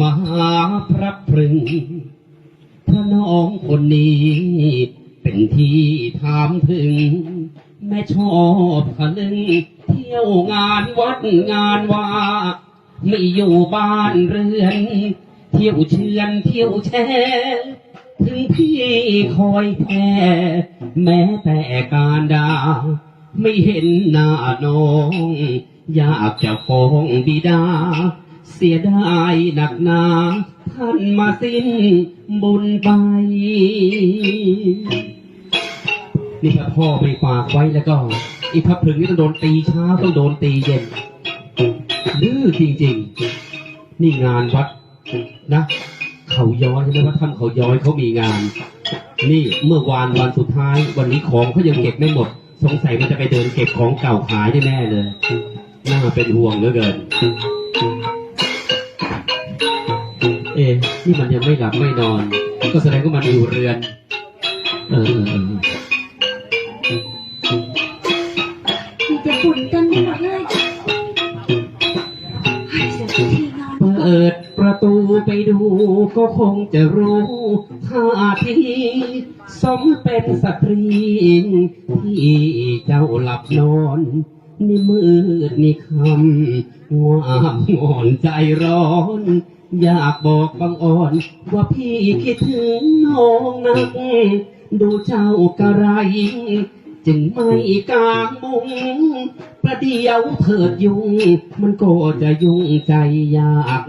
มหาพระพรึงพระน้องคนนี้ เป็นที่ถามถึง แม่ชอบทะลึง เที่ยวงานวัดงานว่าไม่อยู่บ้านเรือน เที่ยวเชือนเที่ยวแช่ถึงพี่คอยแพ้แม้แต่การดาไม่เห็นหน้าน้อง อยากจะฟ้องบิดา เสียดายหนักหนา ท่านมาสิ้นบุญไป นี่ถ้าพ่อไม่ฝากไว้แล้วก็ อีพับพึงนี่ต้องโดนตีเช้าต้องโดนตีเย็นดื้อจริงๆ นี่งานวัดนะ เขาย้อยใช่ไหมว่าถ้ำเขาย้อยเขามีงาน นี่เมื่อวานวันสุดท้าย วันนี้ของเขายังเก็บไม่หมด สงสัยมันจะไปเดินเก็บของเก่าขายแน่เลยน่าเป็นห่วงเหลือเกิน เอ๊ะนี่มันยังไม่หลับไม่นอน ก็แสดงว่ามันอยู่เรือนเออเออเออมีแต่ฝุ่นเต็มไปหมดเลยเสียทีนอนเปิดประตูไปดูก็คงจะรู้ท่าทีสมเป็นสตรีที่เจ้าหลับนอนนี่มืดนี่คำง่ามงอนใจร้อน อยากบอกบางอ่อน ว่าพี่คิดถึงน้องนัก ดูเจ้ากระไร จึงไม่กางมุง ประเดียวเถิดยุง มันก็จะยุ่งใจยาก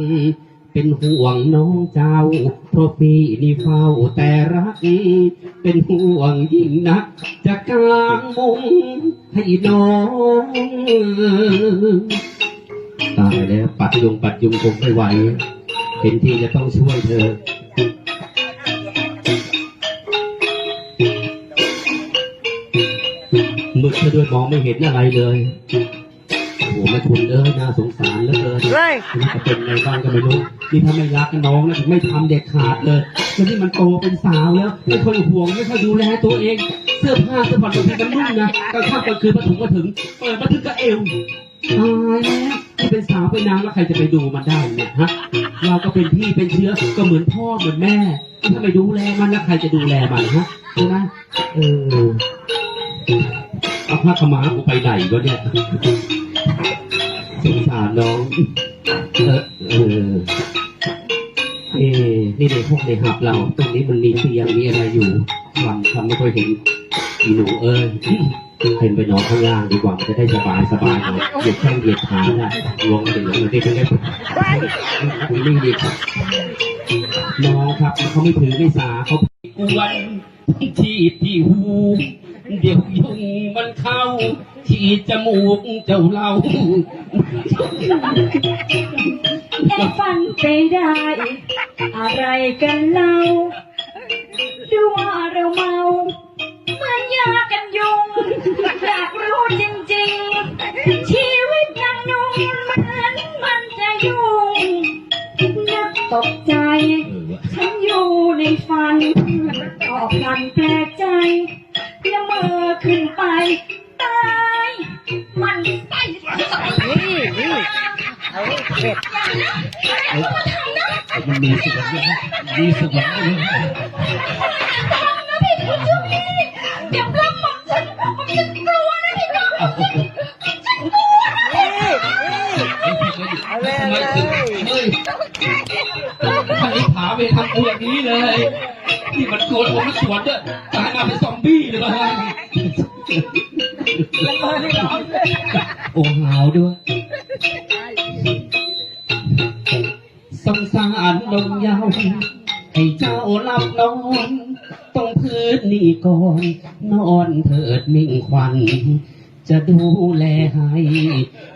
เป็นห่วงน้องเจ้า เพราะพี่นี่เฝ้าแต่รัก เป็นห่วงยิ่งนัก จะกางมุงให้น้องตายแล้วปัดยุงปัดยุงคงไม่ไหว เห็นที่จะต้องช่วยเธอ มืดซะด้วยมองไม่เห็นอะไรเลยโอ้โหแม่คุณเอ้ยน่าสงสารเหลือเกินเฮ้ย นี่จะเป็นไงบ้างก็ไม่รู้นี่ถ้าไม่รักน้องนะถึงไม่ทำเด็ดขาดเลยแล้วนี่มันโตเป็นสาวแล้วไม่ค่อยห่วงไม่ค่อยดูแลตัวเอง เสื้อผ้าเสื้อผ่อนตัวเองกันนุ่งนะกลางค่ำกลางคืนมาถึงมาถึงเปิดมาถึงก็เอว ตายแล้วที่เป็นสาวเป็นนางแล้วใครจะไปดูมันได้เนี่ยฮะ เราก็เป็นพี่เป็นเชื้อก็เหมือนพ่อเหมือนแม่ ถ้าไม่ดูแลมันแล้วใครจะดูแลมันฮะใช่ไหมเออเอาผ้าขาวม้ากูไปไหนวะเนี่ยสงสารน้อง เออเออเอ๊นี่ในห้องในหับเรา ตรงนี้มันมีเตียงมีอะไรอยู่ฟังทำไม่ค่อยเห็นอีหนูเอ้ย เป็นไปนอนข้างล่างดีกว่าจะได้สบายสบายหน่อยเหยียดแข้งเหยียดขาได้ลวงไปหลงได้ไม่ได้คุณนิ่งดีครับน้องครับเขาไม่ถือไม่สาเขากวนที่ที่หูเดี๋ยวยุงมันเข้า ที่จมูกเจ้าเราเอ็ฟันไปได้ อะไรกันเล่าดูว่าเราเมา ยากันยุง อยากรู้จริงๆ ชีวิตนางนุ่งเหมือนมันจะยุ่งนึกตกใจ ฉันอยู่ในฝันก็พลันแปลกใจละเมอขึ้นไป ตาย มันไส้นี่นี่เอาเผ็ดมันมีส่วนด้วยนะมีส่วนด้วยนะ เดี๋ยวรับผมฉันผมจะกลัวนะพี่น้องเอาเอานี่นี่เอาเลยเอาเลยเฮ้ยใครถามไปทำกูอย่างนี้เลยนี่มันโกนผมมันสวนด้วยตายมาเป็นซอมบี้เลยมาโอ้หาวด้วยสงสารนงเยาว อนต้องพื้นนี่ก่อนนอนเถิดมิ่งควัน จะดูแลให้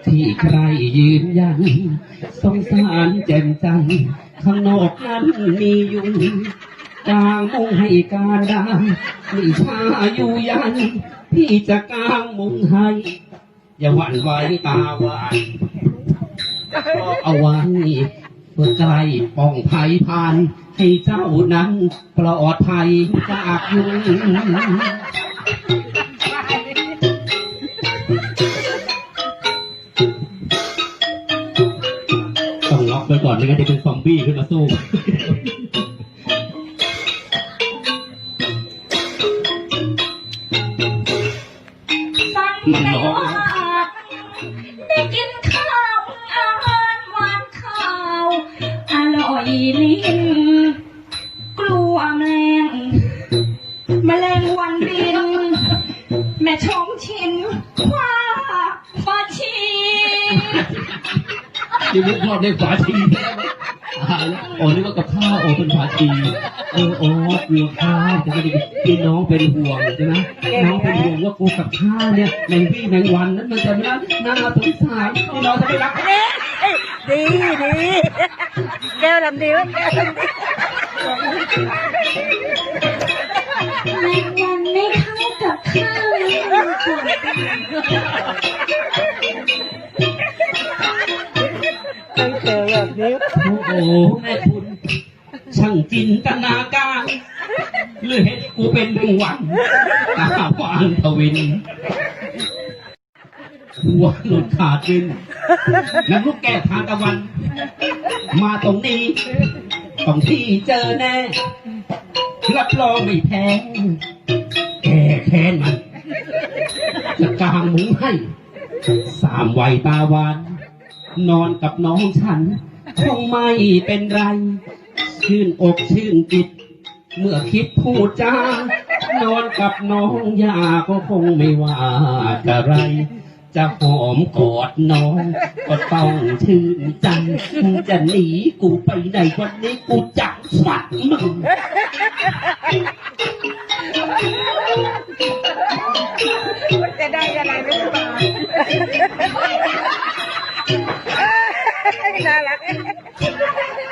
ที่ใครยืนยัน สงสารแจ่มจันทร์ข้างนอกนั้นมียุงกลางมุงให้การดามมีชาอยู่ยัน พี่จะกลางมุงให้อย่าหวั่นไหวตาหวานเอาไว้เพื่อใกล้ป้องภัยผ่าน ให้เจ้านั้นปลอดภัยจากยุงต้องล็อกไว้ก่อนไม่งั้นจะเป็นซอมบี้ขึ้นมาสู้ ชมชินคว้าฟาชีนี่มุกรอบเรียกฝาชีอ่าโอ้นึกว่ากับข้าวโอ้เป็นฝาชีเออโอ้กลัวข้าวจะไม่ได้กินน้องเป็นห่วงใช่ไหมน้องเป็นห่วงว่ากูกับข้าวเนี่ยแมงวี่แมงวันนั้นมันจะน่าน่าสงสารที่น้องจะไม่รักดีดีแก้วดำดีวะแก้วดำดีแมงวันไม่เข้ากับข้าว นี้โอ้โหแม่คุณช่างจินตนาการหรือเห็นกูเป็นแมงวันตาวานทวินหัวหลุดขาดดินแล้วลูกแก้วทานตะวัน มาตรงนี้ต้องที่เจอแน่รับรองไม่แพ้แก้แค้นมันจะกางมุ้งให้ สามวัยตาวาน นอนกับน้องฉัน คงไม่เป็นไร ชื่นอกชื่นจิต เมื่อคิดพูดจานอนกับน้องยาก็คงไม่ว่าจะไร จะหอมกอดน้อง ก็ต้องชื่นใจมึงจะหนีกูไปไหนวันนี้กูจับฟัดมึงจะได้อะไรไม่รู้ น่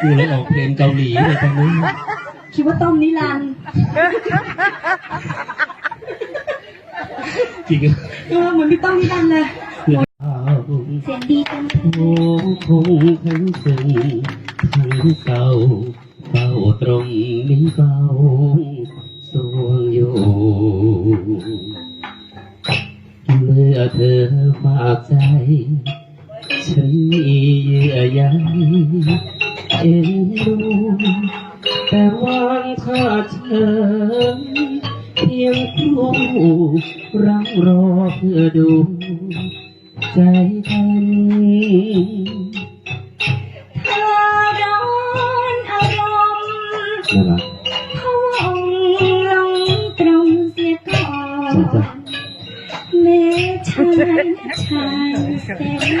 กูเลยออกเพลงเกาหลีเลยตอนนี้คิดว่าต้มนิรันดร์จริงเออเหมือนพี่ต้มนิรันดร์เลยเพื่อนเอาเสียงดีจังโอ้คงทั้งซึ้งทั้งเศร้าเฝ้าตรงนี้เฝ้าสวงอยู่เมื่อเธอฝากใจฉันมี เยื่อใยเอ็นดูแต่วันถ้าเธอเพียงครู่รังรอเพื่อดู ใจกัน ฉันชายแสน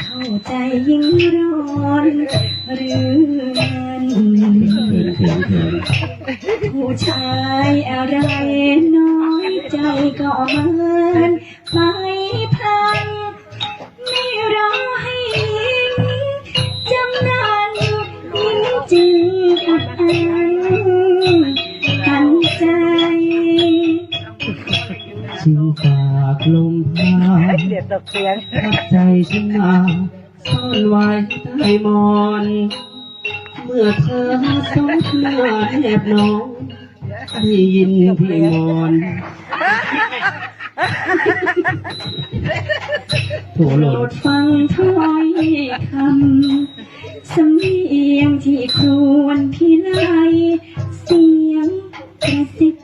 เข้าใจยิ่งร้อนเรื่อมันเขินเขินเขินผู้ชายอะไรน้อยใจก็เหมือนียวตกเสียงทับใจฉันมาซ่อนไว้ใต้หมอน เมื่อเธอสงเพื่อแนบน้องได้ยินพี่มอนโถหโปรล่นดฟังถ้อยคำสำเนียงที่ครวญพี่ไลเสียงกระซิบ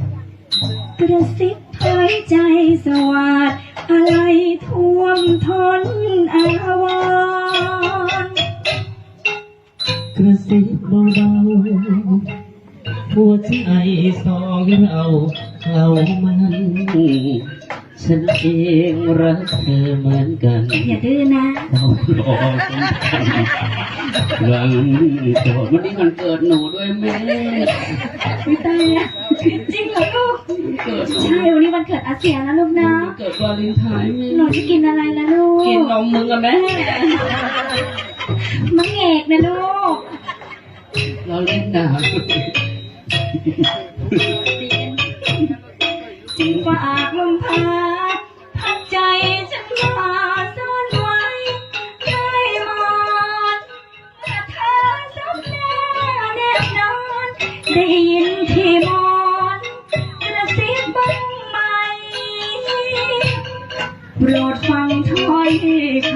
กระซิบเผยใจสวัสด อะไรท่วมท้นอาวรกระซิบเบาๆหัวใจสองเราเข้ามัน ฉันเองรักเธอเหมือนกันอย่าดื้อนะต้องรอกันหลังก่อนวันนี้มันเกิดหนูด้วยแม่ไม่ตายอะจริงเหรอลูกเกิดหนูใช่วันนี้วันเกิดอาเซียนนะลูกนะเกิดวาเลนไทน์แม่หนูจะกินอะไรล่ะลูกกินนมมึงกับแม่มะเงกนะลูก เราเล่นหนาจึงฝากลมพาพัดใจ ฉันมาซ่อนไว้ให้หมอนแต่เธอสบหน้าแนบนอนได้ยินที่หมอนกระซิบบ้างไหมโปรดฟังถ้อยค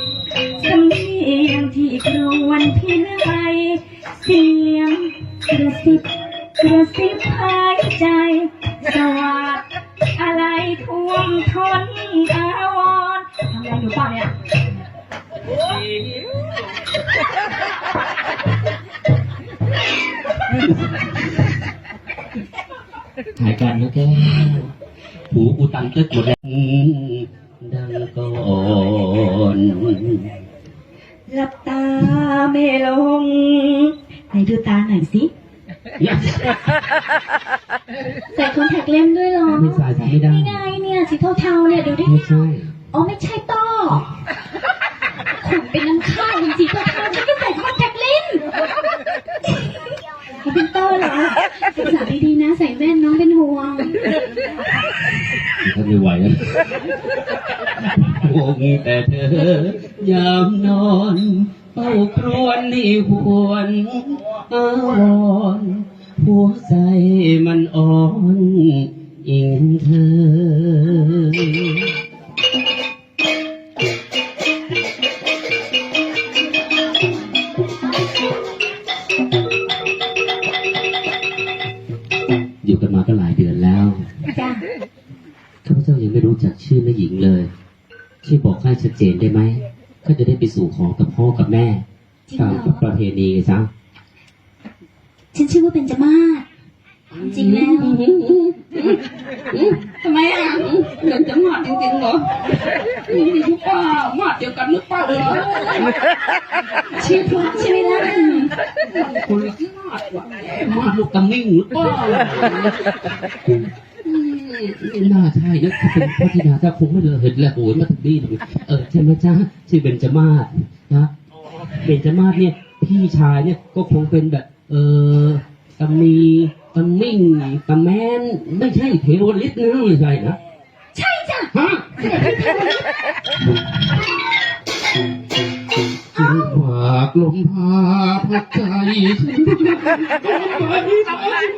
ำสำเนียงที่กรวนพิไลเสียงกระซิบกระซิบหายใจสวัสดอะไรท่วมท้นอา รอยู่เปล่าเนี่ยหายกันนะแกหูกูตันตึกหมดแล้วดังก่อนหลับตาไม่ลงไหนดูตาหน่อยสิใส่คอนแทคเลนส์ด้วยเหรอไม่ใส่ทำไม่ได้นี่ไงเนี่ยสีเทาๆเนี่ยดูดิไม่ใช่ อ๋อไม่ใช่ต้อขุนเป็นน้ำข้าวจริงๆต้อข้าวฉันก็ใส่คอนแทคเลนส์เขาเป็นต้อเหรอศึกษาดีๆนะ ใส่แว่นน้องเป็นห่วง ถ้าไม่ไหวแล้วงแต่เธอยามนอนเฝ้าครวญนี่หวนอาว ช่วยบอกให้ชัดเจนได้ไหมข้าจะได้ไปสู่ขอกับพ่อกับแม่จริงตามเหรอประเพณีจ้ะฉันชื่อว่าเป็นจมาศจริงแล้วทำไมอะเดินจะมาจริงๆเหรอนี่หรือเปล่ามาเดียวกันหรือเปล่าเหรอชื่อเพราะใช่ไหมล่ะคนละมาดว่ะมาดลูกตะมิ่งหรือเปล่าอืม ไม่น่าใช่นะถ้าเป็นพระธิดาเจ้าคงไม่เลยเห็นแหละโอยมาถึงนี่เลยเออใช่ไหมจ้าชื่อเบญจมาศนะเบญจมาศเนี่ยพี่ชายเนี่ยก็คงเป็นแบบ เออตะมีตะมิ่งตะแมนไม่ใช่เทวฤทธิ์นะไม่ใช่นะใช่จ้ะฮะจึงฝากลมพาพัดใจฉันไป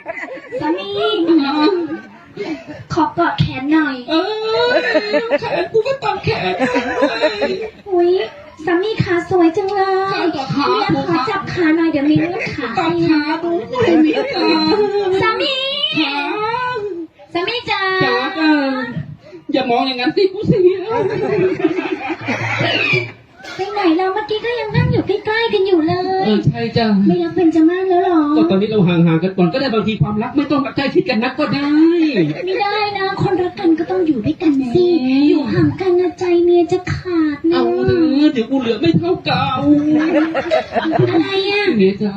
เป็นจะมากแล้วหรอ ก็ตอนนี้เราห่างๆกันก่อนก็ได้บางทีความรักไม่ต้องใกล้ชิดกันนักก็ได้ ไม่ได้นะ คนรักกันก็ต้องอยู่ด้วยกันสิ อยู่ห่างกันนะใจเมียจะขาดนะเอาเถอะเดี๋ยวกูเหลือไม่เท่าเก่าอะไรอะเมียจ๋า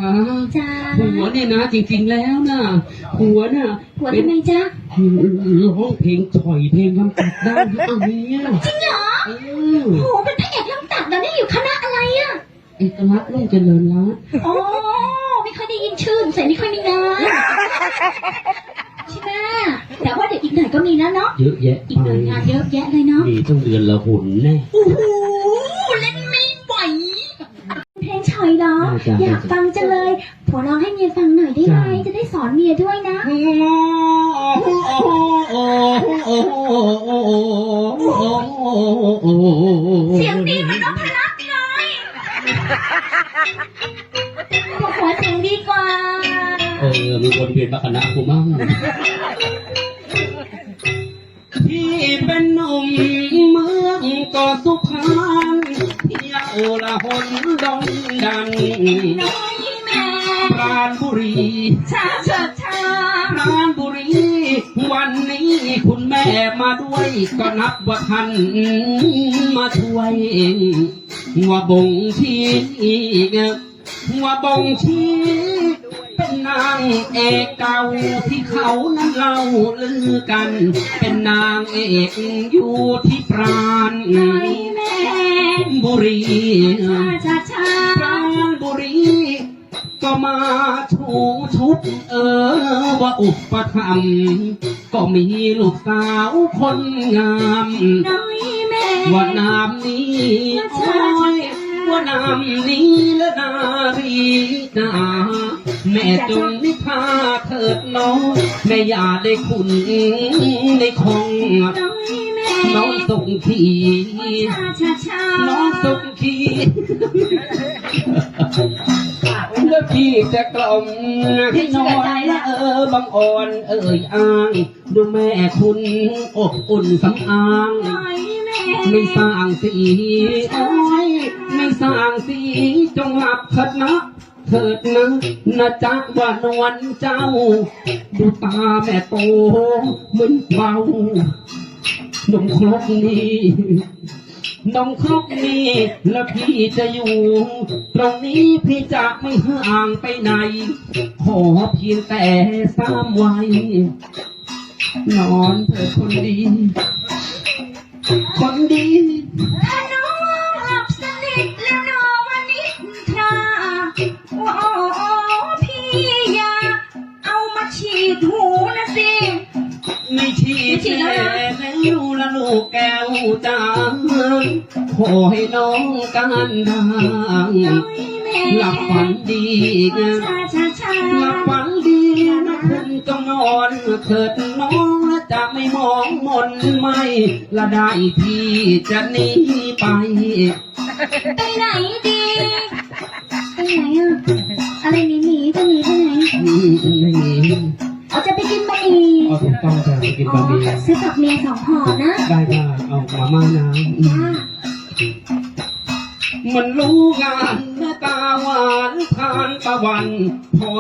จ้าหัวเนี่ยนะ จริงๆแล้วน่ะหัวน่ะหัวเป็นทำไมจ๊ะร้องเพลงฉ่อยเพลงลำตัดได้เอาเมียจริงเหรอเออโหเป็นพระเอกลำตัดแล้วนี่อยู่คณะอะไรอะ เอกลักษณ์รุ่งเจริญรัตน์อ๋อไม่ค่อยได้ยินชื่อใส่ไม่ค่อยมีงานใช่ไหมแต่ว่าเดี๋ยวอีกหน่อยก็มีแล้วเนาะเยอะแยะอีกไปหน่อยงานเยอะแยะเลยเนาะมีต้องเดือนละหนแน่โอ้โหเล่นไม่ไหวเพลงฉ่อยเหรอได้จ้ะอยากฟังจังเลยผัวร้องให้เมียฟังหน่อยได้ไหมจะได้สอนเมียด้วยนะเสียงดีเหมันนพรัตน์เลย ผัวหัวเสียงดีกว่า เออ มีคนเปลี่ยนมาคณะกูมั่งที่เป็นหนุ่มเมืองก็สุพรรณเที่ยวละหนดงดันน้อยแม่ปราณบุรีชาเฉิดชาคุณแม่มาด้วย ก็นับว่าท่านมาช่วย ว่าบงชีว่าบงชีเป็นนางเอกเก่าที่เขานั้นเล่าลือกัน เป็นนางเอกอยู่ที่ปราณหน่อยแม่บุรีชาชาชาปราณบุรีก็มาชูชุบเออว่าอุปถัมภ์ก็มีลูกสาวคนงามหน่อยแม่ ว่านามนี้โอ้ยว่านามนี้และนารีนาแม่จงนิพาเถิดน้องแม่อย่าได้คุณได้คงน้องส่งขีน้องส่งขีแล้วพี่จะกล่อมให้นอนเออบังอ่อนเอ่ยอ้าง ดูแม่คุณอบอุ่นสำอาง ไม่สร้างสีโอ้ยไม่สร้างสีจงหลับเถิดนะเถิดนะนะจ๊ะว่านวลเจ้า ดูตาแม่โตเหมือนเบานมครกนี่นมครกนี่แล้วพี่จะอยู่ ตรงนี้พี่จะไม่ห่างไปไหน ขอเพียงแต่สามไว้นอนเถิดคนดี คนดีถ้าน้องหลับสนิทแล้วนอนวันนิทราว่าอ๋อพี่อยาเอามาฉีดหูนะสิ ไม่ชีแช่แล้วละลูกแก้วจางขอให้น้องการดังหลับฝันดีชาชาชาหลับฝันดีนะคุณจงนอนเถิดน้อง จะไม่มองมนไม่ละได้พี่จะหนีไป ไปไหนดีไปไหนอะอะไรหนีหนีจะหนีไปไหนอืมไม่หนีเอาจะไปกินบะหมี่เอาถูกต้องจะไปกินอ๋อบะหมี่ซื้อกับเมียสองห่อนะได้ได้เอามาม่าน้ำอืมจ้ามันรู้งานหน้าตาหวานทานตะวันพอ